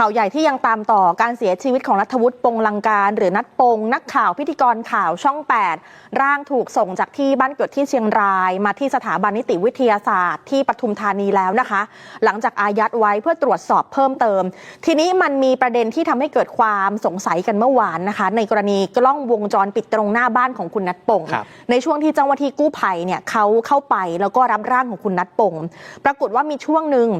ข่าวใหญ่ที่ยังตามต่อการเสียชีวิตของนัทวุฒิปงลังการ หรือนัทปง นักข่าวพิธีกรข่าวช่อง 8 ร่างถูกส่งจากที่บ้านเกิดที่เชียงราย มาที่สถาบันนิติวิทยาศาสตร์ที่ปทุมธานีแล้วนะคะ หลังจากอายัดไว้เพื่อตรวจสอบเพิ่มเติม ทีนี้มันมีประเด็นที่ทำให้เกิดความสงสัยกันเมื่อวานนะคะ ในกรณีกล้องวงจรปิดตรงหน้าบ้านของคุณนัทปงครับในช่วงที่เจ้าหน้าที่กู้ภัยเนี่ยเขาเข้าไปแล้วก็รับร่างของคุณนัทปง ปรากฏว่ามีช่วงหนึ่ง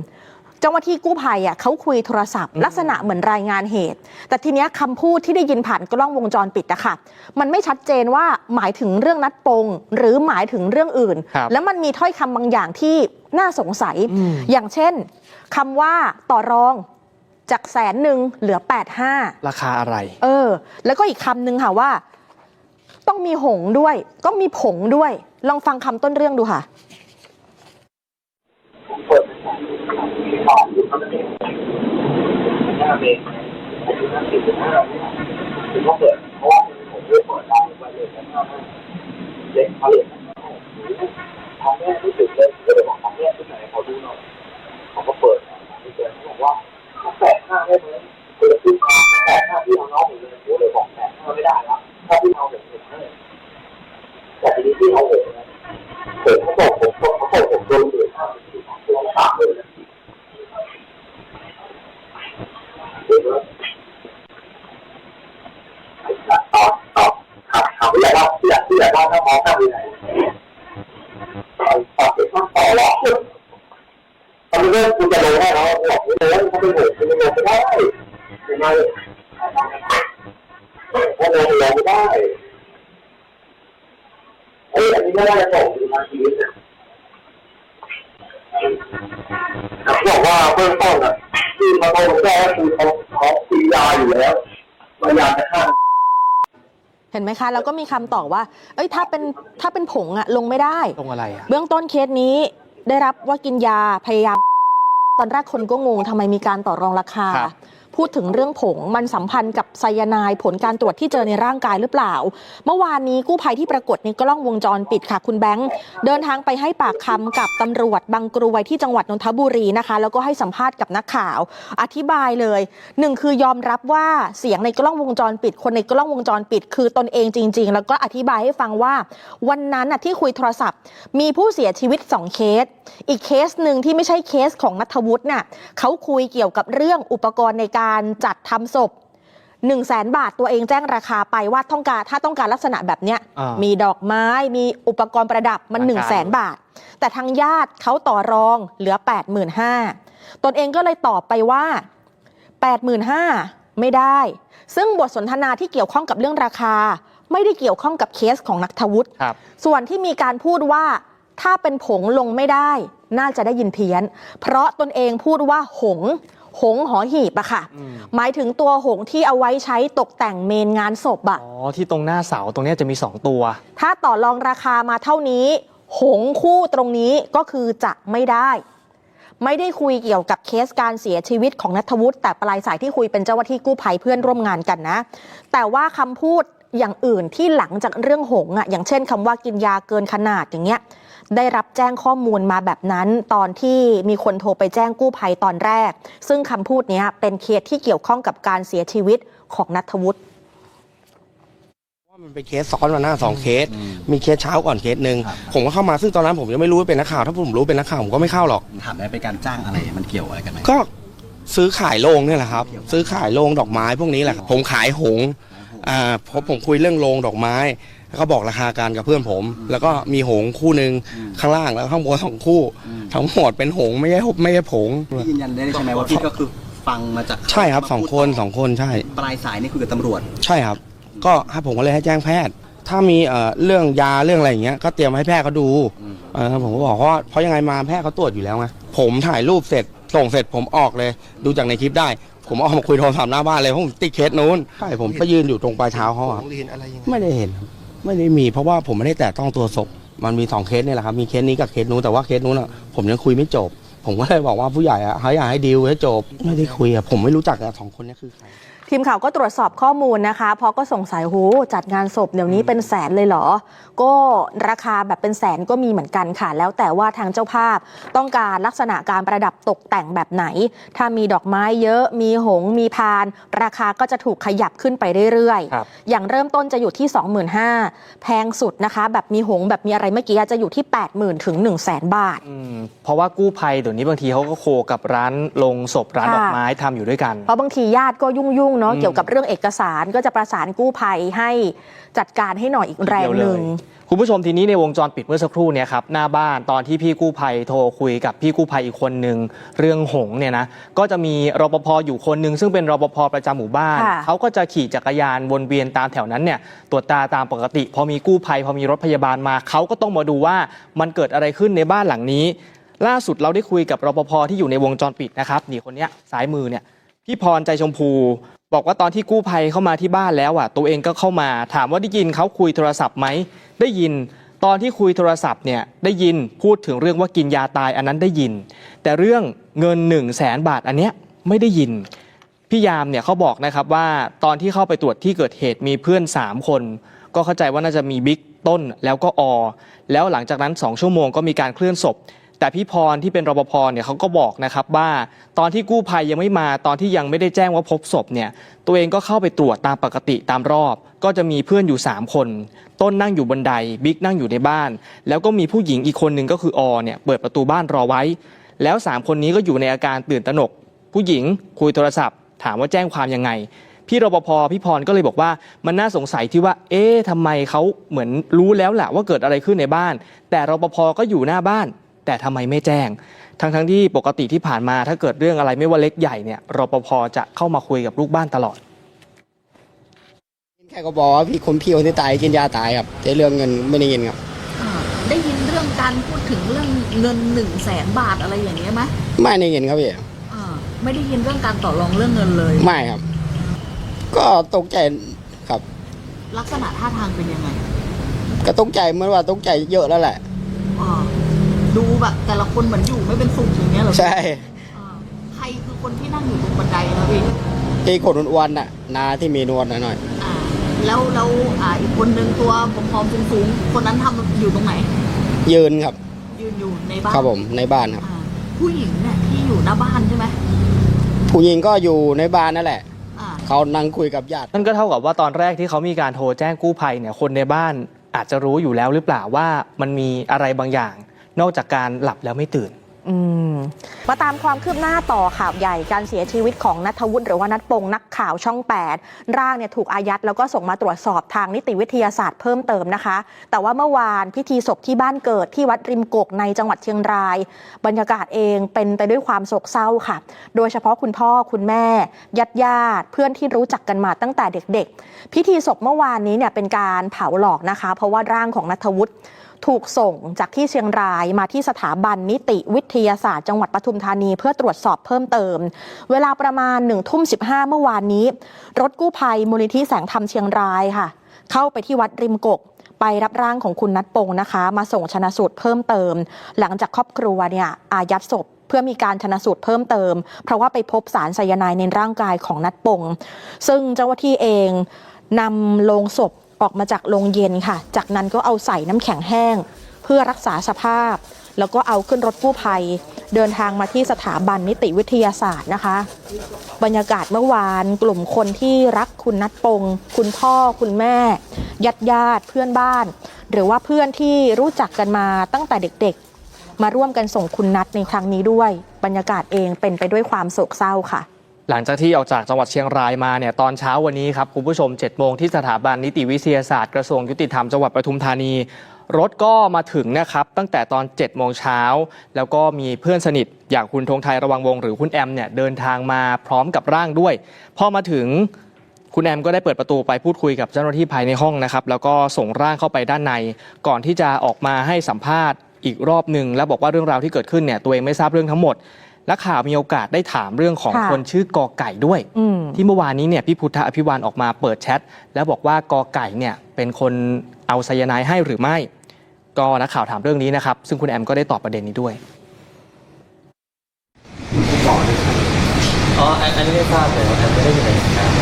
เจ้าหน้าที่กู้ภัยอะเขาคุยโทรศัพท์ ลักษณะเหมือนรายงานเหตุ แต่ทีเนี้ยคำพูดที่ได้ยินผ่านกล้องวงจรปิดอะค่ะมันไม่ชัดเจนว่าหมายถึงเรื่องนัดปงหรือหมายถึงเรื่องอื่น ครับแล้วมันมีถ้อยคำบางอย่างที่น่าสงสัย อืม อย่างเช่นคำว่าต่อรองจากแสนหนึ่งเหลือ 8 5 ราคาอะไร เออ แล้วก็อีกคำหนึ่งค่ะว่า ต้องมีหงส์ด้วยก็มีผงด้วย ลองฟังคำต้นเรื่องดูค่ะ เปิดมี ของอยู่ข้างในหน้าเมนอายุห้าสิบห้าถึงก็เปิดเพราะว่าผมเลือกเปิดได้ไว้เลยนะเด็กเขาเรียนของแม่ที่สุดเลยก็เลยบอกของแม่ที่ไหนเขาดูหน่อยเขาก็เปิดที่เจอเขาบอกว่าเขาแปดห้าได้ไหมคือขึ้นแปดห้าที่เอาน้องอยู่เลยผมเลยบอกแปดห้าไม่ได้แล้วถ้าที่เอาผมถึงให้แต่ทีนี้ที่เอาผมนะผมเขาบอกผมเขาบอกผมโดนเหลือห้าสิบตัวสามเลยนะ ตอบตอบถามถามผู้ใหญ่ว่าผู้ใหญ่ผู้ใหญ่ว่าถ้ามองข้ามไปไหนตอบตอบเป็นข้อต่อว่าตอนนี้เรื่องคุณจะลงให้เราบอกเลยว่าเขาเป็นหนูคุณลงไม่ได้ยังไงเขาลงลงไม่ได้เอ้ยอันนี้ไม่ได้จะส่งทางชีวิตนะเขาบอกว่าเบื้องต้นอะที่เขาโดนแก้คือเขาเขาตียาอยู่แล้วพยายามจะฆ่า เห็น ไหมคะ แล้วก็มีคำตอบว่า เอ้ยถ้าเป็นถ้าเป็นผงอะลงไม่ได้ตรงอะไรอะ เบื้องต้นเคสนี้ได้รับว่ากินยาพยายาม ตอนแรกคนก็งงทำไมมีการต่อรองราคา ครับ พูดถึงเรื่องผงมันสัมพันธ์กับไซยาไนด์ผลการตรวจที่เจอในร่างกายหรือเปล่า เมื่อวานนี้กู้ภัยที่ปรากฏในกล้องวงจรปิดค่ะคุณแบงค์เดินทางไปให้ปากคำกับตำรวจบางกรวยที่จังหวัดนนทบุรีนะคะ แล้วก็ให้สัมภาษณ์กับนักข่าว อธิบายเลยหนึ่งคือยอมรับว่าเสียงในกล้องวงจรปิด คนในกล้องวงจรปิด คือตนเองจริง ๆ แล้วก็อธิบายให้ฟังว่า วันนั้นน่ะที่คุยโทรศัพท์ มีผู้เสียชีวิต 2 เคส อีกเคสหนึ่งที่ไม่ใช่เคสของนัทวุฒิน่ะเขาคุยเกี่ยวกับเรื่องอุปกรณ์ในการจัดทำศพ1 0 0 0 0แสนบาทตัวเองแจ้งราคาไปว่าต้องการถ้าต้องการลักษณะแบบเนี้ยอ่ามีมีดอกไม้มีอุปกรณ์ประดับมัน1 0 0 0 0แสนบาท แต่ทางญาติเขาต่อรองเหลือ 85,000ตนเองก็เลยตอบไปว่า 85,000ไม่ได้ ซึ่งบทสนทนาที่เกี่ยวข้องกับเรื่องราคา ไม่ได้เกี่ยวข้องกับเคสของนักทวุฒิครับส่วนที่มีการพูดว่าถ้าเป็นผงลงไม่ได้ น่าจะได้ยินเพี้ยน เพราะตนเองพูดว่าหง หงหอหีบอะค่ะอืมหมายถึงตัวหงที่เอาไว้ใช้ตกแต่งเมนงานศพอะอ๋อ ที่ตรงหน้าเสาตรงเนี้ยจะมี 2 ตัว ถ้าต่อรองราคามาเท่านี้ หงคู่ตรงนี้ก็คือจะไม่ได้ ไม่ได้คุยเกี่ยวกับเคสการเสียชีวิตของนัทวุฒิแต่ปลายสายที่คุยเป็นเจ้าหน้าที่กู้ภัยเพื่อนร่วมงานกันนะ แต่ว่าคำพูดอย่างอื่นที่หลังจากเรื่องหงอะอย่างเช่นคำว่ากินยาเกินขนาดอย่างเงี้ย ได้รับแจ้งข้อมูลมาแบบนั้น ตอนที่มีคนโทรไปแจ้งกู้ภัยตอนแรก ซึ่งคำพูดเนี้ยเป็นเคสที่เกี่ยวข้องกับการเสียชีวิตของนัทวุฒิว่ามันเป็นเคสซ้อนมาหน้าสองเคส มีเคสเช้าก่อนเคสหนึ่งผมก็เข้ามาซึ่งตอนนั้นผมยังไม่รู้ว่าเป็นนักข่าว ถ้าผมรู้เป็นนักข่าวผมก็ไม่เข้าหรอกผมถามได้เป็นการจ้างอะไรมันเกี่ยวอะไรกันไหมก็ซื้อขายโรงเนี่ยแหละครับ ซื้อขายโรงดอกไม้พวกนี้แหละครับผมขายหงส์อ่าเพราะผมคุยเรื่องโรงดอกไม้ แล้วก็บอกราคากันกับเพื่อนผม แล้วก็มีหงส์คู่หนึ่งข้างล่างแล้วข้างบนสองคู่ ทั้งหมดเป็นหงส์ไม่ใช่ไม่ใช่ผงพี่ยืนยันได้ใช่ไหมว่าพี่ก็คือฟังมาจากใช่ครับสองคนสองคนใช่ ปลายสายนี่คุยกับตำรวจ ใช่ครับ ก็ให้ผมก็เลยให้แจ้งแพทย์ ถ้ามีเอ่อเรื่องยาเรื่องอะไรอย่างเงี้ยก็เตรียมให้แพทย์เขาดูอืมเออผมก็บอกเพราะว่าเพราะยังไงมาแพทย์เขาตรวจอยู่แล้วไงผมถ่ายรูปเสร็จส่งเสร็จผมออกเลย ดูจากในคลิปได้ ผมออกมาคุยโทรศัพท์หน้าบ้านเลยเพราะผมติดเคสนู้นใช่ผมไปยืนอยู่ตรงปลายเท้าเขาอะไม่ได้เห็นครับ ไม่ได้มีเพราะว่าผมไม่ได้แตะต้องตัวศพมันมีสองเคสเนี่ยแหละครับมีเคสนี้กับเคสนู้นแต่ว่าเคสนู้นอะผมยังคุยไม่จบ ผมก็เลยบอกว่าผู้ใหญ่อะเขาอยากให้ดีลให้จบไม่ได้คุยอะผมไม่รู้จักอะสองคนนี้คือใคร ทีมข่าวก็ตรวจสอบข้อมูลนะคะเพราะก็สงสัยโหจัดงานศพเดี๋ยวนี้เป็นแสนเลยเหรอ ก็ราคาแบบเป็นแสนก็มีเหมือนกันค่ะ แล้วแต่ว่าทางเจ้าภาพต้องการลักษณะการประดับตกแต่งแบบไหน ถ้ามีดอกไม้เยอะ มีหงส์มีพาน ราคาก็จะถูกขยับขึ้นไปเรื่อยครับๆอย่างเริ่มต้นจะอยู่ที่ 25,000แพงสุดนะคะ แบบมีหงส์แบบมีอะไรเมื่อกี้จะอยู่ที่ 80,000ถึง1 0 0 0 0แสนบาทอืมเพราะว่ากู้ภัยเดี๋ยวนี้บางทีเขาก็โคกับร้านลงศพร้านค่ะดอกไม้ทำอยู่ด้วยกันเพราะบางทีญาติก็ยุ่งๆเนาะอืมเกี่ยวกับเรื่องเอกสารก็จะประสานกู้ภัยให้จัดการให้หน่อยอีกแรงหนึ่งคุณผู้ชมทีนี้ในวงจรปิดเมื่อสักครู่เนี่ยครับหน้าบ้านตอนที่พี่กู้ภัยโทรคุยกับพี่กู้ภัยอีกคนหนึ่งเรื่องหงส์เนี่ยนะก็จะมีรปภอยู่คนหนึ่งซึ่งเป็นรปภประจำหมู่บ้านค่ะเขาก็จะขี่จักรยานวนเวียนตามแถวนั้นเนี่ยตรวจตาตามปกติ พอมีกู้ภัยพอมีรถพยาบาลมาเขาก็ต้องมาดูว่ามันเกิดอะไรขึ้นในบ้านหลังนี้ ล่าสุดเราได้คุยกับรปภที่อยู่ในวงจรปิดนะครับนี่คนเนี้ยซ้ายมือเนี่ยพี่พรใจชมพู บอกว่าตอนที่กู้ภัยเข้ามาที่บ้านแล้วอะตัวเองก็เข้ามาถามว่าได้ยินเขาคุยโทรศัพท์ไหมได้ยินตอนที่คุยโทรศัพท์เนี่ยได้ยินพูดถึงเรื่องว่ากินยาตายอันนั้นได้ยิน แต่เรื่องเงิน1นึ่งแสนบาทอันเนี้ยไม่ได้ยินพี่ยามเนี่ยเขาบอกนะครับว่าตอนที่เข้าไปตรวจที่เกิดเหตุมีเพื่อน 3 คน ก็เข้าใจว่าน่าจะมีบิ๊กต้นแล้วก็อ แล้วหลังจากนั้น 2 ชั่วโมงก็มีการเคลื่อนศพ แต่พี่พรที่เป็นรปภเนี่ยเขาก็บอกนะครับว่า ตอนที่กู้ภัยยังไม่มาตอนที่ยังไม่ได้แจ้งว่าพบศพเนี่ยตัวเองก็เข้าไปตรวจตามปกติตามรอบ ก็จะมีเพื่อนอยู่ 3 คน ต้นนั่งอยู่บนไดบิ๊กนั่งอยู่ในบ้าน แล้วก็มีผู้หญิงอีกคนหนึ่งก็คืออเนี่ยเปิดประตูบ้านรอไว้ แล้ว 3 คนนี้ก็อยู่ในอาการตื่นตระหนก ผู้หญิงคุยโทรศัพท์ ถามว่าแจ้งความยังไงพี่รปภพี่พรก็เลยบอกว่ามันน่าสงสัยที่ว่า เอ๊ะทำไมเขาเหมือนรู้แล้วแหละว่าเกิดอะไรขึ้นในบ้าน แต่รปภก็อยู่หน้าบ้าน แต่ทำไมไม่แจ้ง ทั้งทั้งๆที่ปกติที่ผ่านมาถ้าเกิดเรื่องอะไรไม่ว่าเล็กใหญ่เนี่ยรปภจะเข้ามาคุยกับลูกบ้านตลอดแค่ก็บอกว่าพี่คนพี่คนที่ตายกินยาตายครับแต่เรื่องเงินไม่ได้ยินครับอ่าได้ยินเรื่องการพูดถึงเรื่องเงินหนึ่งแสนบาทอะไรอย่างเงี้ยไหมไม่ได้ยินครับพี่อ่าไม่ได้ยินเรื่องการต่อรองเรื่องเงินเลย ไม่ครับ ก็ตกใจครับ ลักษณะท่าทางเป็นยังไง ก็ตกใจเหมื่อนว่าตกใจเยอะแล้วแหละอ่า ดูแบบแต่ละคนเหมือนอยู่ไม่เป็นสุขอย่างเงี้ยเหรอใช่อ่าใครคือคนที่นั่งอยู่ตรงบันไดนะพี่ที่คนอ้วนๆน่ะนาที่มีนวลหน่อยอ่าแล้วแล้วอ่าอีกคนนึงตัวผอมๆสูงๆคนนั้นทำอยู่ตรงไหน ๆยืนครับ ยืนอยู่ในบ้านครับผมในบ้านครับ อ่าผู้หญิงเนี่ยที่อยู่หน้าบ้านใช่ไหมผู้หญิงก็อยู่ในบ้านนั่นแหละ อ่า เขานั่งคุยกับญาติ นั่นก็เท่ากับว่าตอนแรกที่เขามีการโทรแจ้งกู้ภัยเนี่ยคนในบ้านอาจจะรู้อยู่แล้วหรือเปล่าว่ามันมีอะไรบางอย่าง นอกจากการหลับแล้วไม่ตื่นมมาตามความคืบหน้าต่อข่าวใหญ่การเสียชีวิตของนัทวุฒิหรือว่านัทปงนักข่าวช่อง 8 ร่างเนี่ยถูกอายัดแล้วก็ส่งมาตรวจสอบทางนิติวิทยาศาสตร์เพิ่มเติมนะคะ แต่ว่าเมื่อวานพิธีศพที่บ้านเกิดที่วัดริมกกในจังหวัดเชียงราย บรรยากาศเองเป็นไปด้วยความโศกเศร้าค่ะ โดยเฉพาะคุณพ่อคุณแม่ญาติญาติเพื่อนที่รู้จักกันมาตั้งแต่เด็ก ๆ พิธีศพเมื่อวานนี้เนี่ยเป็นการเผาหลอกนะคะ เพราะว่าร่างของนัทวุฒิ ถูกส่งจากที่เชียงรายมาที่สถาบันนิติวิทยาศาสตร์จังหวัดปทุมธานี เพื่อตรวจสอบเพิ่มเติม เวลาประมาณ1นึ่ทุ่มสิเมื่อวานนี้ รถกู้ภัยมูลนิธิแสงธรรมเชียงรายค่ะ เข้าไปที่วัดริมกกไปรับร่างของคุณนัทปงนะคะ มาส่งชนะสูตรเพิ่มเติม หลังจากครอบครัวเนี่ยอายัดศพเพื่อมีการชนะสูตรเพิ่มเติม เพราะว่าไปพบสารไซยาไนด์ในร่างกายของนัทปง ซึ่งเจ้าหน้าที่เองนำโลงศพ ออกมาจากโรงเย็นค่ะ จากนั้นก็เอาใส่น้ำแข็งแห้ง เพื่อรักษาสภาพ แล้วก็เอาขึ้นรถกู้ภัย เดินทางมาที่สถาบันนิติวิทยาศาสตร์นะคะ บรรยากาศเมื่อวานกลุ่มคนที่รักคุณนัทปง คุณพ่อคุณแม่ญาติญาติเพื่อนบ้าน หรือว่าเพื่อนที่รู้จักกันมาตั้งแต่เด็กๆ มาร่วมกันส่งคุณนัทในครั้งนี้ด้วย บรรยากาศเองเป็นไปด้วยความโศกเศร้าค่ะ หลังจากที่ออกจากจังหวัดเชียงรายมาเนี่ยตอนเช้าวันนี้ครับคุณผู้ชม7จ็ดโมงที่สถาบันนิติวิทยาศาสตร์กระทรวงยุติธรรมจังหวัดปทุมธานี รถก็มาถึงนะครับตั้งแต่ตอน7จ็ดโมงเช้าแล้วก็มีเพื่อนสนิทอย่างคุณธงไทยระวังวงหรือคุณแอมเนี่ยเดินทางมาพร้อมกับร่างด้วย พอมาถึงคุณแอมก็ได้เปิดประตูไปพูดคุยกับเจ้าหน้าที่ภายในห้องนะครับแล้วก็ส่งร่างเข้าไปด้านใน ก่อนที่จะออกมาให้สัมภาษณ์อีกรอบหนึ่งแล้วบอกว่าเรื่องราวที่เกิดขึ้นเนี่ยตัวเองไม่ทราบเรื่องทั้งหมด และข่าวมีโอกาสได้ถามเรื่องของค่ะคนชื่อกอไก่ด้วย อืม ที่เมื่อวานนี้เนี่ยพี่พุทธอภิวันออกมาเปิดแชทแล้วบอกว่ากอไก่เนี่ยเป็นคนเอาไซยาไนด์ให้หรือไม่ ก็นักข่าวถามเรื่องนี้นะครับ ซึ่งคุณแอมก็ได้ตอบประเด็นนี้ด้วยอันนี้ไม่ทราบเลยว่าไม่ได้อยู่ในเหตุการณ์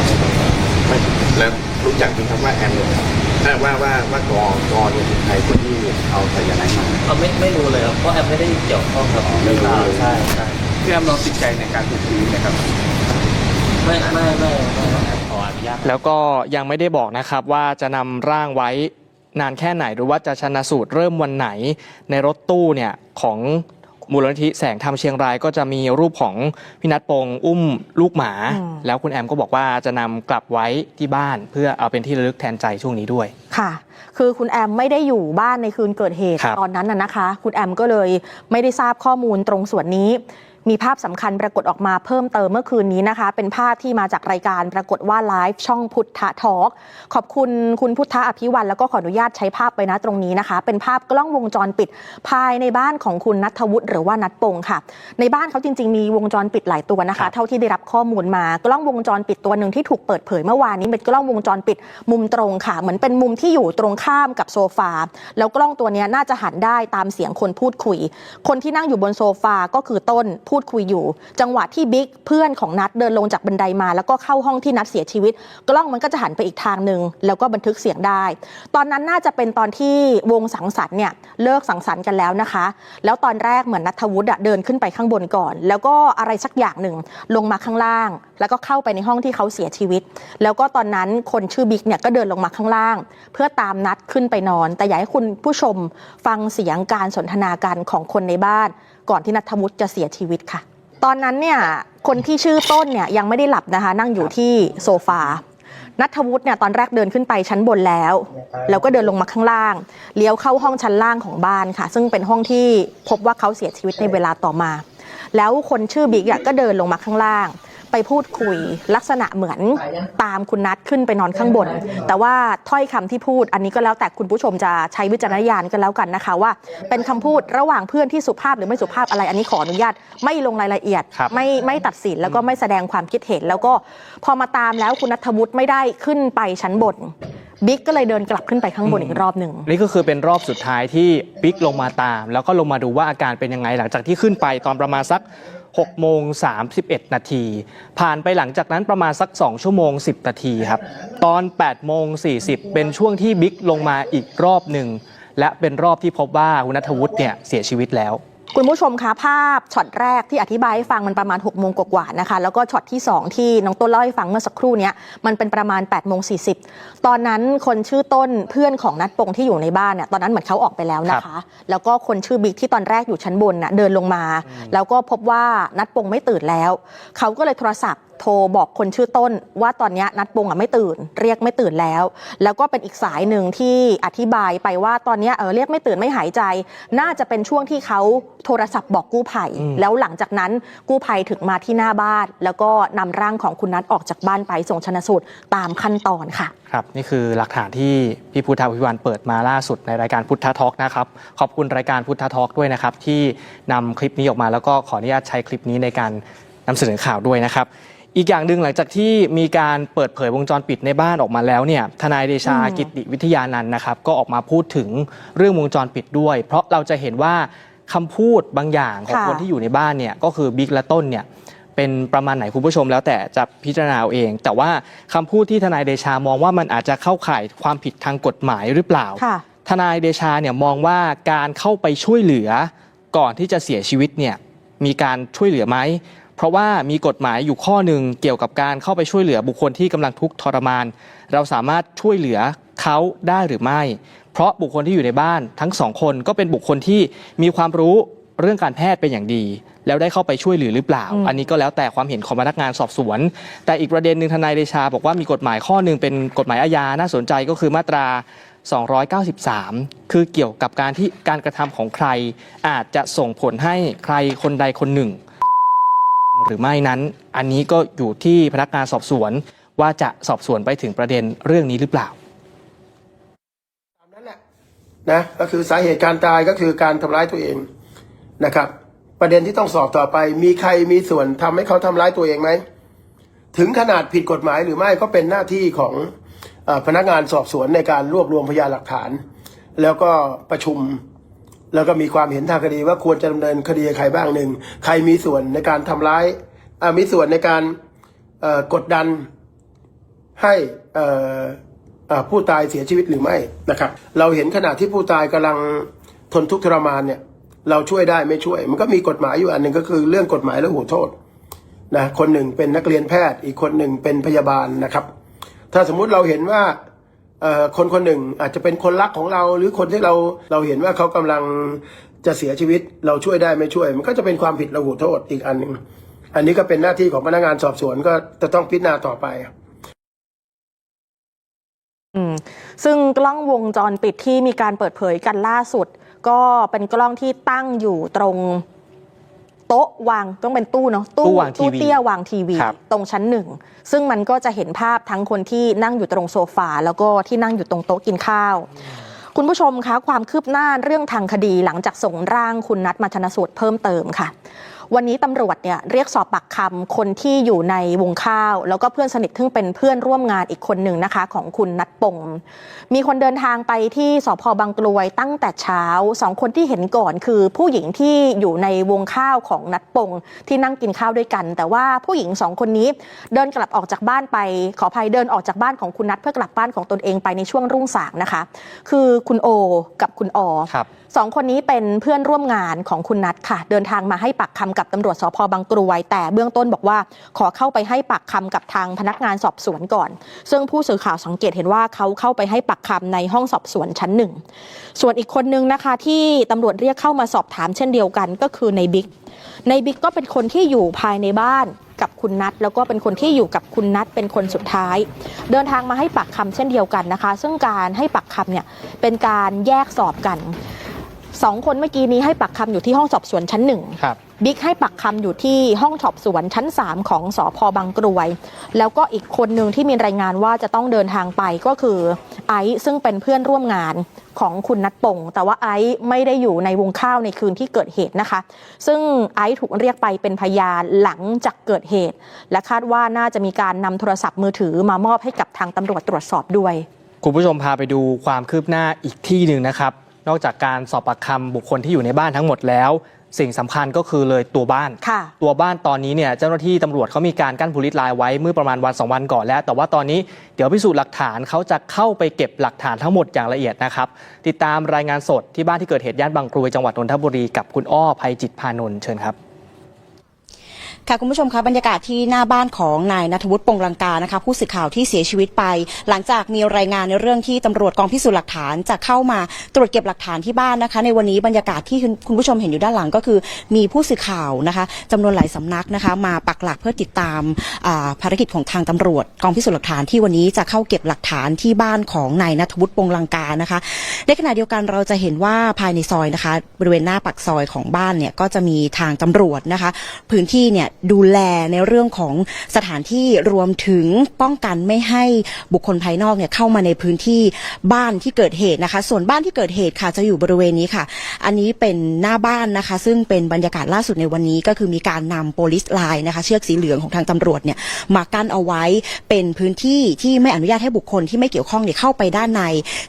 ไม่แล้วรู้จักเป็นคำว่าแอมเลยครับถ้าว่าว่าว่ากอกอเนี่ยคือใครคนที่เอาสายนายมาเอาไม่ไม่รู้เลยครับเพราะแอมไม่ได้เกี่ยวข้องกับไม่รู้เลย ใช่ใช่ พี่แอมเราติดใจในการถูกตีนะครับไม่ไม่ไม่ไม่แอมขออนุญาตแล้วก็ยังไม่ได้บอกนะครับว่าจะนำร่างไว้นานแค่ไหนหรือว่าจะชนะสูตรเริ่มวันไหน ในรถตู้เนี่ยของมูลนิธิแสงธรรมเชียงรายก็จะมีรูปของพี่นัทปงอุ้มลูกหมา อืม แล้วคุณแอมก็บอกว่าจะนำกลับไว้ที่บ้าน เพื่อเอาเป็นที่ระลึกแทนใจช่วงนี้ด้วย ค่ะ คือคุณแอมไม่ได้อยู่บ้านในคืนเกิดเหตุครับ ตอนนั้นน่ะนะคะ คุณแอมก็เลยไม่ได้ทราบข้อมูลตรงส่วนนี้ มีภาพสำคัญปรากฏออกมาเพิ่มเติมเมื่อคืนนี้นะคะ เป็นภาพที่มาจากรายการปรากฏว่าไลฟ์ช่องพุทธทอล์กขอบคุณคุณพุทธอภิวันแล้วก็ขออนุญาตใช้ภาพไปนะตรงนี้นะคะ เป็นภาพกล้องวงจรปิด ภายในบ้านของคุณนัทวุฒิหรือว่านัทปงค่ะ ในบ้านเขาจริง ๆ มีวงจรปิดหลายตัวนะครัคะบเท่าที่ได้รับข้อมูลมากล้องวงจรปิดตัวหนึ่งที่ถูกเปิดเผยเมื่อวานนี้เป็นกล้องวงจรปิด มุมตรงค่ะ เหมือนเป็นมุมที่อยู่ตรงข้ามกับโซฟาแล้วกล้องตัวเนี้ยน่าจะหันได้ตามเสียงคนพูดคุย คนที่นั่งอยู่บนโซฟาก็คือต้นพูดคุยอยู่ จังหวะที่บิ๊กเพื่อนของนัดเดินลงจากบันไดมา แล้วก็เข้าห้องที่นัดเสียชีวิต กล้องมันก็จะหันไปอีกทางหนึ่งแล้วก็บันทึกเสียงได้ ตอนนั้นน่าจะเป็นตอนที่วงสังสรรค์เนี่ยเลิกสังสรรค์กันแล้วนะคะ แล้วตอนแรกเหมือนนัทวุฒิเดินขึ้นไปข้างบนก่อน แล้วก็อะไรสักอย่างหนึ่งลงมาข้างล่าง แล้วก็เข้าไปในห้องที่เขาเสียชีวิต แล้วก็ตอนนั้นคนชื่อบิ๊กเนี่ยก็เดินลงมาข้างล่าง เพื่อตามนัดขึ้นไปนอน แต่อยากให้คุณผู้ชมฟังเสียงการสนทนากันของคนในบ้าน ก่อนที่นัทวุฒิจะเสียชีวิตค่ะ ตอนนั้นเนี่ยคนที่ชื่อต้นเนี่ยยังไม่ได้หลับนะคะ นั่งอยู่ที่โซฟานัทวุฒิเนี่ยตอนแรกเดินขึ้นไปชั้นบนแล้ว แล้วก็เดินลงมาข้างล่าง เลี้ยวเข้าห้องชั้นล่างของบ้านค่ะ ซึ่งเป็นห้องที่พบว่าเขาเสียชีวิตในเวลาต่อมา แล้วคนชื่อบิ๊กอะก็เดินลงมาข้างล่าง ไปพูดคุยลักษณะเหมือนตามคุณนัทขึ้นไปนอนข้างบน แต่ว่าถ้อยคำที่พูดอันนี้ก็แล้วแต่คุณผู้ชมจะใช้วิจารณญาณกันแล้วกันนะคะว่า เป็นคำพูดระหว่างเพื่อนที่สุภาพหรือไม่สุภาพอะไร อันนี้ขออนุญาตไม่ลงรายละเอียดครับไม่ไม่ตัดสินแล้วก็ไม่แสดงความคิดเห็น แล้วก็พอมาตามแล้วคุณนัทวุฒิไม่ได้ขึ้นไปชั้นบนบิ๊กก็เลยเดินกลับขึ้นไปข้างบนอีกรอบหนึ่งนี่ก็คือเป็นรอบสุดท้ายที่บิ๊กลงมาตาม แล้วก็ลงมาดูว่าอาการเป็นยังไงหลังจากที่ขึ้นไปตอนประมาณสัก 6โมง31 นาที ผ่านไปหลังจากนั้นประมาณสัก 2 ชั่วโมง 10 นาทีครับ ตอน8โมง40 เป็นช่วงที่บิ๊กลงมาอีกรอบหนึ่ง และเป็นรอบที่พบว่าคุณนัทวุฒิเนี่ยเสียชีวิตแล้ว คุณผู้ชมคะภาพช็อตแรกที่อธิบายให้ฟังมันประมาณ6กโมงกว่าๆนะคะแล้วก็ช็อตที่ 2 ที่น้องต้นเล่าให้ฟังเมื่อสักครู่นี้มันเป็นประมาณ8ปดโมงสีตอนนั้นคนชื่อต้นเพื่อนของนัดปงที่อยู่ในบ้านเนี่ยตอนนั้นเหมือนเขาออกไปแล้วนะคะ แล้วก็คนชื่อบิ๊กที่ตอนแรกอยู่ชั้นบนน่ะเดินลงมา แล้วก็พบว่านัดปงไม่ตื่นแล้วเขาก็เลยโทรศัพท์ โทรบอกคนชื่อต้น ว่าตอนเนี้ยนัดปงอะไม่ตื่น เรียกไม่ตื่นแล้ว แล้วก็เป็นอีกสายหนึ่งที่อธิบายไปว่าตอนเนี้ยเออเรียกไม่ตื่นไม่หายใจ น่าจะเป็นช่วงที่เขาโทรศัพท์บอกกู้ภัยอืมแล้วหลังจากนั้นกู้ภัยถึงมาที่หน้าบ้าน แล้วก็นำร่างของคุณนัทออกจากบ้านไปส่งชนะสูตรตามขั้นตอนค่ะ ครับนี่คือหลักฐานที่พี่พุทธวิวันเปิดมาล่าสุดในรายการพุทธทอล์กนะครับขอบคุณรายการพุทธทอล์กด้วยนะครับที่นำคลิปนี้ออกมาแล้วก็ขออนุญาตใช้คลิปนี้ในการนำเสนอข่าวด้วยนะครับ อีกอย่างหนึ่งหลังจากที่มีการเปิดเผยวงจรปิดในบ้านออกมาแล้วเนี่ยทนายเดชาอืมกิติวิทยานันท์นะครับก็ออกมาพูดถึงเรื่องวงจรปิดด้วย เพราะเราจะเห็นว่าคำพูดบางอย่างของค่ะคนที่อยู่ในบ้านเนี่ยก็คือบิ๊กและต้นเนี่ยเป็นประมาณไหนคุณผู้ชมแล้วแต่จะพิจารณาเอาเอง แต่ว่าคำพูดที่ทนายเดชามองว่ามันอาจจะเข้าข่ายความผิดทางกฎหมายหรือเปล่า ค่ะ ทนายเดชาเนี่ยมองว่าการเข้าไปช่วยเหลือก่อนที่จะเสียชีวิตเนี่ยมีการช่วยเหลือไหม เพราะว่ามีกฎหมายอยู่ข้อหนึ่งเกี่ยวกับการเข้าไปช่วยเหลือบุคคลที่กำลังทุกข์ทรมาน เราสามารถช่วยเหลือเขาได้หรือไม่ เพราะบุคคลที่อยู่ในบ้านทั้งสองคนก็เป็นบุคคลที่มีความรู้เรื่องการแพทย์เป็นอย่างดี แล้วได้เข้าไปช่วยเหลือหรือเปล่าอืมอันนี้ก็แล้วแต่ความเห็นของพนักงานสอบสวน แต่อีกประเด็นหนึ่งทนายเดชา บอกว่ามีกฎหมายข้อหนึ่งเป็นกฎหมายอาญาน่าสนใจก็คือมาตรา 293 คือเกี่ยวกับการที่การกระทำของใคร อาจจะส่งผลให้ใครคนใดคนหนึ่ง หรือไม่นั้น อันนี้ก็อยู่ที่พนักงานสอบสวนว่าจะสอบสวนไปถึงประเด็นเรื่องนี้หรือเปล่านั่นแหละนะก็คือสาเหตุการตายก็คือการทำร้ายตัวเองนะครับ ประเด็นที่ต้องสอบต่อไป มีใครมีส่วนทำให้เขาทำร้ายตัวเองไหมถึงขนาดผิดกฎหมายหรือไม่ก็เป็นหน้าที่ของอพนักงานสอบสวนในการรวบรวมพยานหลักฐาน แล้วก็ประชุม แล้วก็มีความเห็นทางคดีว่าควรจะดำเนินคดีใครบ้างหนึ่งใครมีส่วนในการทำร้ายมีส่วนในการกดดันให้ผู้ตายเสียชีวิตหรือไม่นะครับ เราเห็นขณะที่ผู้ตายกำลังทนทุกข์ทรมานเนี่ยเราช่วยได้ไม่ช่วย มันก็มีกฎหมายอยู่อันหนึ่งก็คือเรื่องกฎหมายและหูโทษนะคนหนึ่งเป็นนักเรียนแพทย์อีกคนหนึ่งเป็นพยาบาลนะครับ ถ้าสมมุติเราเห็นว่า คนคนหนึ่งอาจจะเป็นคนรักของเรา หรือคนที่เราเราเห็นว่าเขากำลังจะเสียชีวิตเราช่วยได้ไม่ช่วย มันก็จะเป็นความผิดระหูโทษอีกอันหนึ่งอันนี้ก็เป็นหน้าที่ของพนักงานสอบสวนก็จะต้องพิจารณาต่อไปอืมซึ่งกล้องวงจรปิดที่มีการเปิดเผยกันล่าสุด ก็เป็นกล้องที่ตั้งอยู่ตรง ต๊ะวางต้องเป็นตู้เนาะตู้วางทีวีตู้เตี้ยวางทีวีครับตรงชั้นหนึ่ง ซึ่งมันก็จะเห็นภาพทั้งคนที่นั่งอยู่ตรงโซฟาแล้วก็ที่นั่งอยู่ตรงโต๊ะกินข้าว คุณผู้ชมคะความคืบหน้าเรื่องทางคดีหลังจากส่งร่างคุณนัดมาชนะสูตรเพิ่มเติมค่ะ วันนี้ตำรวจเนี่ยเรียกสอบปากคำคนที่อยู่ในวงข้าว แล้วก็เพื่อนสนิทซึ่งเป็นเพื่อนร่วมงานอีกคนหนึ่งนะคะ ของคุณนัดปงมีคนเดินทางไปที่สพบางกลวยตั้งแต่เช้าสองคนที่เห็นก่อนคือผู้หญิงที่อยู่ในวงข้าวของนัดปงที่นั่งกินข้าวด้วยกัน แต่ว่าผู้หญิงสองคนนี้เดินกลับออกจากบ้านไป ขออภัยเดินออกจากบ้านของคุณนัดเพื่อกลับบ้านของตนเองไปในช่วงรุ่งสางนะคะ คือคุณโอกับคุณอครับ สองคนนี้เป็นเพื่อนร่วมงานของคุณนัทค่ะ เดินทางมาให้ปากคำกับตำรวจสพบางกรวย แต่เบื้องต้นบอกว่าขอเข้าไปให้ปากคำกับทางพนักงานสอบสวนก่อน ซึ่งผู้สื่อข่าวสังเกตเห็นว่าเขาเข้าไปให้ปากคำในห้องสอบสวนชั้นหนึ่งส่วนอีกคนนึงนะคะ ที่ตำรวจเรียกเข้ามาสอบถามเช่นเดียวกันก็คือในบิ๊กในบิ๊กก็เป็นคนที่อยู่ภายในบ้านกับคุณนัทแล้วก็เป็นคนที่อยู่กับคุณนัทเป็นคนสุดท้าย เดินทางมาให้ปากคำเช่นเดียวกันนะคะ ซึ่งการให้ปากคำเนี่ยเป็นการแยกสอบกัน สองคนเมื่อกี้นี้ให้ปักคำอยู่ที่ห้องสอบสวนชั้นหนึ่ง ครับ บิ๊กให้ปักคำอยู่ที่ห้องสอบสวนชั้น 3 ของสอพบางกรวย แล้วก็อีกคนหนึ่งที่มีรายงานว่าจะต้องเดินทางไปก็คือไอซ์ซึ่งเป็นเพื่อนร่วมงานของคุณนัทปงแต่ว่าไอซ์ไม่ได้อยู่ในวงข้าวในคืนที่เกิดเหตุนะคะ ซึ่งไอซ์ถูกเรียกไปเป็นพยานหลังจากเกิดเหตุ และคาดว่าน่าจะมีการนำโทรศัพท์มือถือมามอบให้กับทางตำรวจตรวจสอบด้วย คุณผู้ชมพาไปดูความคืบหน้าอีกที่หนึ่งนะครับ นอกจากการสอบปากคำบุคคลที่อยู่ในบ้านทั้งหมดแล้ว สิ่งสำคัญก็คือเลยตัวบ้าน ค่ะ ตัวบ้านตอนนี้เนี่ยเจ้าหน้าที่ตำรวจเขามีการกั้นพูลิสไลน์ไว้เมื่อประมาณวันสองวันก่อนแล้ว แต่ว่าตอนนี้เดี๋ยวพิสูจน์หลักฐานเขาจะเข้าไปเก็บหลักฐานทั้งหมดอย่างละเอียดนะครับ ติดตามรายงานสดที่บ้านที่เกิดเหตุย่านบางกรวยจังหวัดนนทบุรีกับคุณอ้อภัยจิตพานนท์เชิญครับ ค่ะคุณผู้ชมคะบรรยากาศที่หน้าบ้านของนายนัทวุฒิปงลังกานะคะ ผู้สื่อข่าวที่เสียชีวิตไป หลังจากมีรายงานในเรื่องที่ตำรวจกองพิสูจน์หลักฐานจะเข้ามาตรวจเก็บหลักฐานที่บ้านนะคะ ในวันนี้บรรยากาศที่คุณผู้ชมเห็นอยู่ด้านหลังก็คือ มีผู้สื่อข่าวนะคะจำนวนหลายสำนักนะคะ มาปักหลักเพื่อติดตามภารกิจของทางตำรวจกองพิสูจน์หลักฐานที่วันนี้จะเข้าเก็บหลักฐานที่บ้านของนายนัทวุฒิปงลังกานะคะในขณะเดียวกันเราจะเห็นว่าภายในซอยนะคะ บริเวณหน้าปากซอยของบ้านเนี่ยก็จะมีทางตำรวจนะคะ พื้นที่เนี่ย ดูแลในเรื่องของสถานที่รวมถึงป้องกันไม่ให้บุคคลภายนอกเนี่ยเข้ามาในพื้นที่บ้านที่เกิดเหตุนะคะ ส่วนบ้านที่เกิดเหตุค่ะจะอยู่บริเวณนี้ค่ะ อันนี้เป็นหน้าบ้านนะคะ ซึ่งเป็นบรรยากาศล่าสุดในวันนี้ก็คือมีการนำโปลิสไลน์นะคะ เชือกสีเหลืองของทางตำรวจเนี่ยมากั้นเอาไว้เป็นพื้นที่ที่ไม่อนุญาตให้บุคคลที่ไม่เกี่ยวข้องเนี่ยเข้าไปด้านใน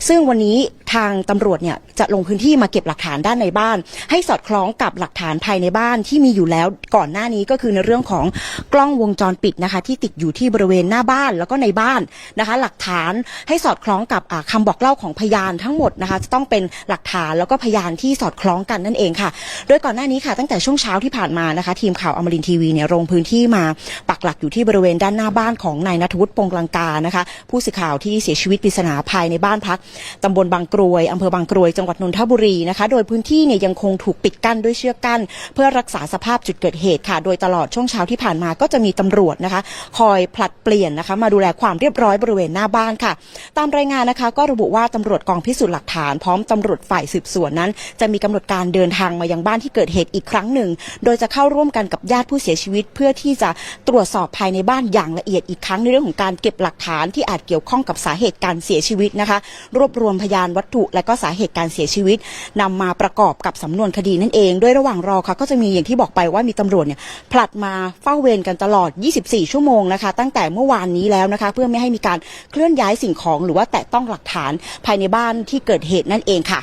ซึ่งวันนี้ทางตำรวจเนี่ยจะลงพื้นที่มาเก็บหลักฐานด้านในบ้าน ให้สอดคล้องกับหลักฐานภายในบ้านที่มีอยู่แล้วก่อนหน้านี้ก็คือในเรื่องของกล้องวงจรปิดนะคะ ที่ติดอยู่ที่บริเวณหน้าบ้านแล้วก็ในบ้านนะคะ หลักฐานให้สอดคล้องกับอ่าคำบอกเล่าของพยานทั้งหมดนะคะ จะต้องเป็นหลักฐานแล้วก็พยานที่สอดคล้องกันนั่นเองค่ะ โดยก่อนหน้านี้ค่ะ ตั้งแต่ช่วงเช้าที่ผ่านมานะคะ ทีมข่าวอมรินทีวีเนี่ยลงพื้นที่มาปักหลักอยู่ที่บริเวณด้านหน้าบ้านของนายนัทวุฒิปงลังกานะคะ ผู้สื่อข่าวที่เสียชีวิตปริศนาภายในบ้านพักตำบลบางกรวยอำเภอบางกรวยจังหวัดนนทบุรีนะคะ โดยพื้นที่เนี่ยยังคงถูกปิดกั้นด้วยเชือกกั้น เพื่อรักษาสภาพจุดเกิดเหตุค่ะ โดยตลอดช่วงเช้าที่ผ่านมาก็จะมีตำรวจนะคะ คอยผลัดเปลี่ยนนะคะ มาดูแลความเรียบร้อยบริเวณหน้าบ้านค่ะ ตามรายงานนะคะ ก็ระบุว่าตำรวจกองพิสูจน์หลักฐานพร้อมตำรวจฝ่ายสืบสวนนั้น จะมีกำหนดการเดินทางมายังบ้านที่เกิดเหตุอีกครั้งหนึ่ง โดยจะเข้าร่วมกันกับญาติผู้เสียชีวิต เพื่อที่จะตรวจสอบภายในบ้านอย่างละเอียดอีกครั้งในเรื่องของการเก็บหลักฐานที่อาจเกี่ยวข้องกับสาเหตุการเสียชีวิตนะคะ รวบรวมพยานวัตถุและก็สาเหตุการเสียชีวิตนำมาประกอบกับสำนวนคดีนั่นเอง ด้วยระหว่างรอค่ะก็จะมีอย่างที่บอกไปว่ามีตำรวจเนี่ยผลัดมาเฝ้าเวรกันตลอด 24 ชั่วโมงนะคะ ตั้งแต่เมื่อวานนี้แล้วนะคะ เพื่อไม่ให้มีการเคลื่อนย้ายสิ่งของหรือว่าแตะต้องหลักฐานภายในบ้านที่เกิดเหตุนั่นเองค่ะ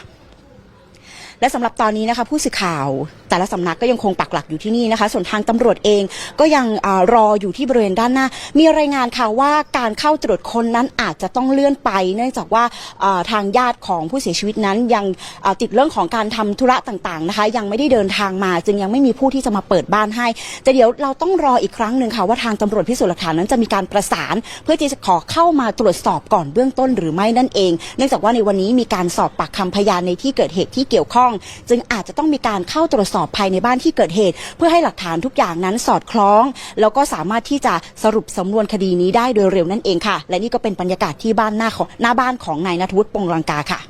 และสำหรับตอนนี้นะคะ ผู้สื่อข่าว แต่ละสำนักก็ยังคงปักหลักอยู่ที่นี่นะคะ ส่วนทางตำรวจเองก็ยังอรออยู่ที่บริเวณด้านหน้า มีรายงานค่ะว่าการเข้าตรวจค้นนั้นอาจจะต้องเลื่อนไป เนื่องจากว่าทางญาติของผู้เสียชีวิตนั้นยังติดเรื่องของการทำธุระต่างๆนะคะ ยังไม่ได้เดินทางมา จึงยังไม่มีผู้ที่จะมาเปิดบ้านให้ แต่เดี๋ยวเราต้องรออีกครั้งหนึ่งค่ะว่าทางตำรวจพิสูจน์หลักฐานนั้นจะมีการประสาน เพื่อที่จะขอเข้ามาตรวจสอบก่อนเบื้องต้นหรือไม่นั่นเอง เนื่องจากว่าในวันนี้มีการสอบปากคำพยานในที่เกิดเหตุที่เกี่ยวข้อง จึงอาจจะต้องมีการเข้าตรวจสอบภายในบ้านที่เกิดเหตุ เพื่อให้หลักฐานทุกอย่างนั้นสอดคล้อง แล้วก็สามารถที่จะสรุปสำนวนคดีนี้ได้โดยเร็วนั่นเองค่ะ และนี่ก็เป็นบรรยากาศที่บ้านหน้าของหน้าบ้านของนายนัทวุฒิปงรังกาค่ะ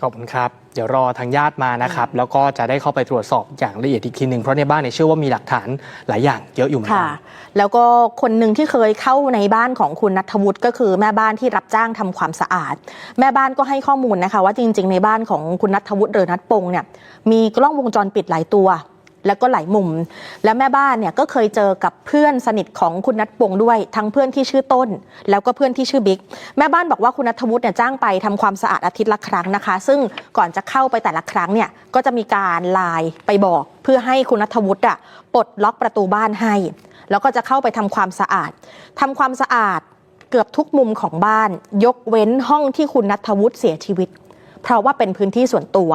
ขอบคุณครับ เดี๋ยวรอทางญาติมานะครับ แล้วก็จะได้เข้าไปตรวจสอบอย่างละเอียดอีกทีหนึ่งเพราะในบ้านเนี่ยเชื่อว่ามีหลักฐานหลายอย่างเยอะอยู่เหมือนกัค่ะ น แล้วก็คนหนึ่งที่เคยเข้าในบ้านของคุณนัทวุฒิก็คือแม่บ้านที่รับจ้างทำความสะอาด แม่บ้านก็ให้ข้อมูลนะคะ ว่าจริง ๆ ในบ้านของคุณนัทวุฒิหรือนัทปงเนี่ยมีกล้องวงจรปิดหลายตัว แล้วก็หลายมุม และแม่บ้านเนี่ยก็เคยเจอกับเพื่อนสนิทของคุณนัทปงด้วย ทั้งเพื่อนที่ชื่อต้น แล้วก็เพื่อนที่ชื่อบิ๊กแม่บ้านบอกว่าคุณนัทวุฒิเนี่ยจ้างไปทำความสะอาดอาทิตย์ละครั้งนะคะ ซึ่งก่อนจะเข้าไปแต่ละครั้งเนี่ยก็จะมีการไลน์ไปบอก เพื่อให้คุณนัทวุฒิอะปลดล็อกประตูบ้านให้ แล้วก็จะเข้าไปทำความสะอาดทำความสะอาดเกือบทุกมุมของบ้าน ยกเว้นห้องที่คุณนัทวุฒิเสียชีวิต เพราะว่าเป็นพื้นที่ส่วนตัว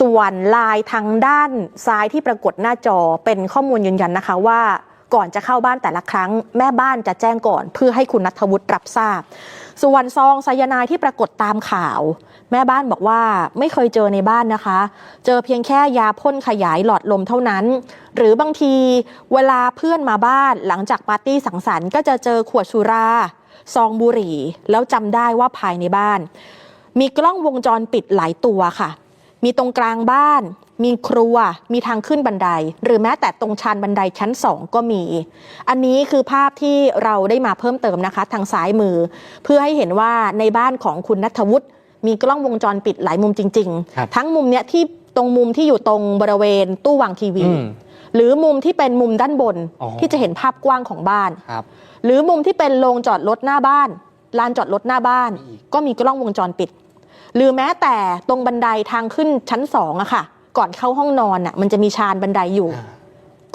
ส่วนลายทางด้านซ้ายที่ปรากฏหน้าจอเป็นข้อมูลยืนยันนะคะว่าก่อนจะเข้าบ้านแต่ละครั้ง แม่บ้านจะแจ้งก่อน เพื่อให้คุณนัทวุฒิรับทราบ ส่วนซองไซยานด์ที่ปรากฏตามข่าว แม่บ้านบอกว่าไม่เคยเจอในบ้านนะคะ เจอเพียงแค่ยาพ่นขยายหลอดลมเท่านั้น หรือบางทีเวลาเพื่อนมาบ้านหลังจากปาร์ตี้สังสรรค์ก็จะเจอขวดสุรา ซองบุหรี่ แล้วจำได้ว่าภายในบ้าน มีกล้องวงจรปิดหลายตัวค่ะ มีตรงกลางบ้าน มีครัว มีทางขึ้นบันได หรือแม้แต่ตรงชานบันไดชั้นสองก็มี อันนี้คือภาพที่เราได้มาเพิ่มเติมนะคะ ทางซ้ายมือ เพื่อให้เห็นว่าในบ้านของคุณนัทวุฒิมีกล้องวงจรปิดหลายมุมจริงครับๆทั้งมุมเนี้ยที่ตรงมุมที่อยู่ตรงบริเวณตู้วางทีวีอืมหรือมุมที่เป็นมุมด้านบนอ๋อที่จะเห็นภาพกว้างของบ้านครับหรือมุมที่เป็นโรงจอดรถหน้าบ้านลานจอดรถหน้าบ้านมีอีกก็มีกล้องวงจรปิด หรือแม้แต่ตรงบันไดทางขึ้นชั้นสองอะค่ะ ก่อนเข้าห้องนอนอะมันจะมีชานบันไดอยู่อ่า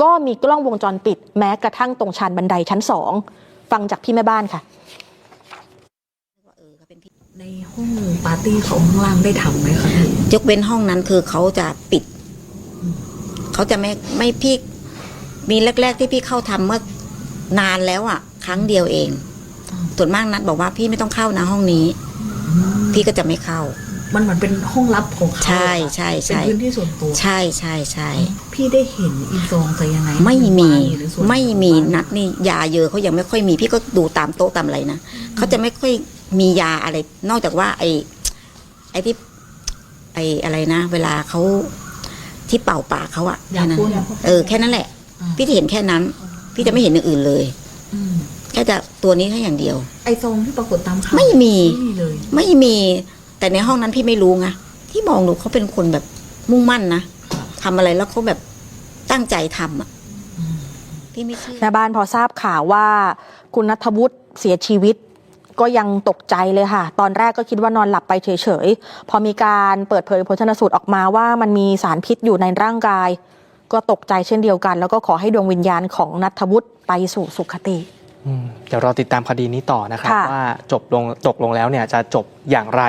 ก็มีกล้องวงจรปิด แม้กระทั่งตรงชานบันไดชั้นสองฟังจากพี่แม่บ้านค่ะ ในห้องปาร์ตี้ของข้างล่างได้ทำไหมคะพี่ยกเว้นห้องนั้นคือเขาจะปิด เขาจะไม่ไม่พี่มีแรก ๆ ที่พี่เข้าทำเมื่อนานแล้วอะ ครั้งเดียวเอง ส่วนมากนัดบอกว่าพี่ไม่ต้องเข้านะห้องนี้ พี่ก็จะไม่เข้า มันเหมือนเป็นห้องลับของเขาใช่อะค่ะใช่เป็นใช่พื้นที่ส่วนตัวใช่ใช่ใช่พี่ได้เห็นอีซองไซยาไนด์ไม่มีวางอยู่ในส่วนไม่มีของบ้านัดนี่ยาเยอะเขายังไม่ค่อยมีพี่ก็ดูตามโต๊ะตามอะไรนะเขาจะไม่ค่อยมียาอะไร นอกจากว่า ไอ้ไอ้ที่ไอ้อะไรนะ เวลาเขาที่เป่าปากเขาอะยาแค่นั้นพ่นเออแค่นั้นแหละอ่าพี่จะเห็นแค่นั้น พี่จะไม่เห็นอย่างอื่นเลยอืมแค่จะตัวนี้แค่อย่างเดียว ไอซองที่ปรากฏตามข่าวไม่มี ไม่มีเลยไม่มี แต่ในห้องนั้นพี่ไม่รู้ไงที่มองดูเขาเป็นคนแบบมุ่งมั่นนะทำอะไรแล้วเขาแบบตั้งใจทำอะพี่ไม่เชื่อแม่บ้านพอทราบข่าวว่า คุณนัทวุฒิเสียชีวิต ก็ยังตกใจเลยค่ะ ตอนแรกก็คิดว่านอนหลับไปเฉยๆ พอมีการเปิดเผยผลชนสูตรออกมาว่ามันมีสารพิษอยู่ในร่างกาย ก็ตกใจเช่นเดียวกัน แล้วก็ขอให้ดวงวิญญาณของนัทวุฒิไปสู่สุคติอืม เดี๋ยวเราติดตามคดีนี้ต่อนะครับค่ะว่าจบลงตกลงแล้วเนี่ยจะจบอย่างไร